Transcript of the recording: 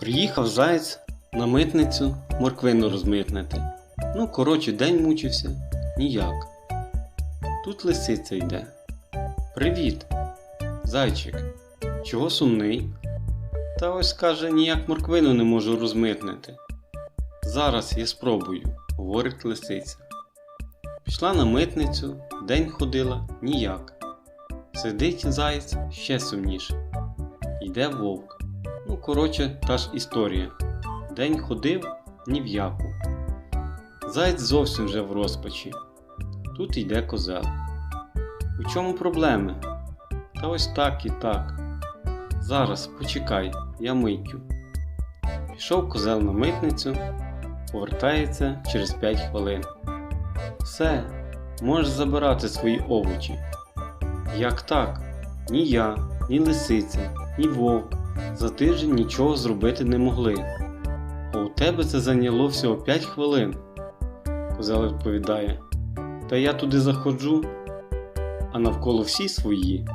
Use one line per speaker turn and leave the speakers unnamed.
Приїхав заєць на митницю морквину розмитнити. Ну, коротше, день мучився ніяк. Тут лисиця йде. Привіт, зайчик. Чого сумний? Та ось каже, ніяк морквину не можу розмитнити. Зараз я спробую, говорить лисиця. Пішла на митницю, день ходила ніяк. Сидить заєць ще сумніше. Йде вовк. Ну, коротше, та ж історія. День ходив ні в яку. Заєць зовсім вже в розпачі. Тут йде козел. У чому проблеми? Та ось так і так. Зараз почекай, я миттю. Пішов козел на митницю, повертається через 5 хвилин. Все, можеш забирати свої овочі. Як так? Ні я, ні лисиця, ні вовк за тиждень нічого зробити не могли. А у тебе це зайняло всього 5 хвилин. Козел відповідає. Та я туди заходжу, а навколо всі свої.